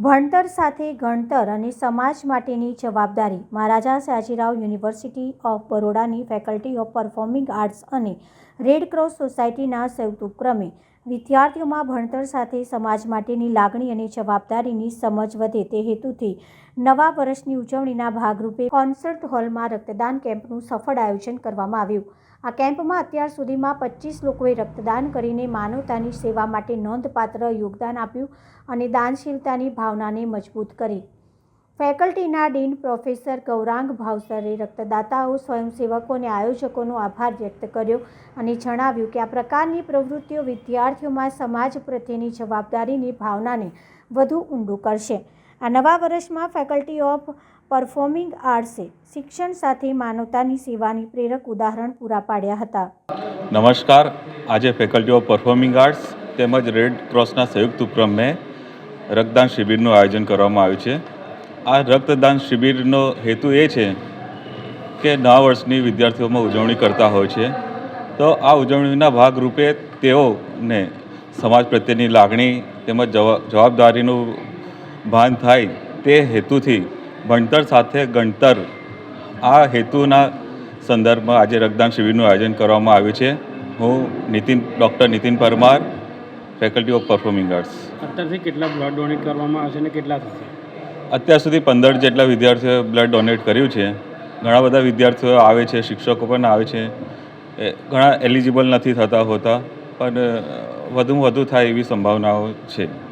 ભણતર સાથે ગણતર અને સમાજ માટેની જવાબદારી મહારાજા સયાજીરાવ યુનિવર્સિટી ઓફ બરોડાની ફેકલ્ટી ઓફ પરફોર્મિંગ આર્ટ્સ અને રેડ ક્રોસ સોસાયટીના સંયુક્ત ઉપક્રમે વિદ્યાર્થીઓમાં ભણતર સાથે સમાજ માટેની લાગણી અને જવાબદારીની સમજ વધે તે હેતુથી નવા વર્ષની ઉજવણીના ભાગરૂપે કોન્સર્ટ હોલમાં રક્તદાન કેમ્પનું સફળ આયોજન કરવામાં આવ્યું. આ કેમ્પમાં અત્યાર સુધીમાં પચીસ લોકોએ રક્તદાન કરીને માનવતાની સેવા માટે નોંધપાત્ર યોગદાન આપ્યું અને દાનશીલતાની ભાવનાને મજબૂત કરી. ફેકલ્ટીના ડીન પ્રોફેસર ગૌરાંગ ભાવસરે રક્તદાતાઓ સ્વયંસેવકો અને આયોજકોનો આભાર વ્યક્ત કર્યો અને જણાવ્યું કે આ પ્રકારની પ્રવૃત્તિઓ વિદ્યાર્થીઓમાં સમાજ પ્રત્યેની જવાબદારીની ભાવનાને વધુ ઊંડું કરશે. આ નવા વર્ષમાં ફેકલ્ટી ઓફ પરફોર્મિંગ આર્ટ્સે શિક્ષણ સાથે માનવતાની સેવાની પ્રેરક ઉદાહરણ પૂરા પાડ્યા હતા. નમસ્કાર. આજે ફેકલ્ટી ઓફ પરફોર્મિંગ આર્ટ્સ તેમજ રેડ ક્રોસના સંયુક્ત ઉપક્રમે રક્તદાન શિબિરનું આયોજન કરવામાં આવ્યું છે. આ રક્તદાન શિબિરનો હેતુ એ છે કે નવા વર્ષની વિદ્યાર્થીઓમાં ઉજવણી કરતા હોય છે. તો આ ઉજવણીના ભાગરૂપે તેઓને સમાજ પ્રત્યેની લાગણી તેમજ જવાબદારીનું ભાન થાય તે હેતુથી ભણતર સાથે ગણતર આ હેતુના સંદર્ભમાં આજે રક્તદાન શિબિરનું આયોજન કરવામાં આવ્યું છે. હું Nitin, doctor Nitin Parmar, faculty of performing arts. અત્યારથી કેટલા બ્લડ ડોનેટ કરવામાં આવશે અને કેટલા થશે? અત્યાર સુધી પંદર જેટલા વિદ્યાર્થીઓએ બ્લડ ડોનેટ કર્યું છે. ઘણા બધા વિદ્યાર્થીઓ આવે છે, શિક્ષકો પણ આવે છે. ઘણા એલિજિબલ નથી થતા હોતા, પણ વધુમાં વધુ થાય એવી સંભાવનાઓ છે.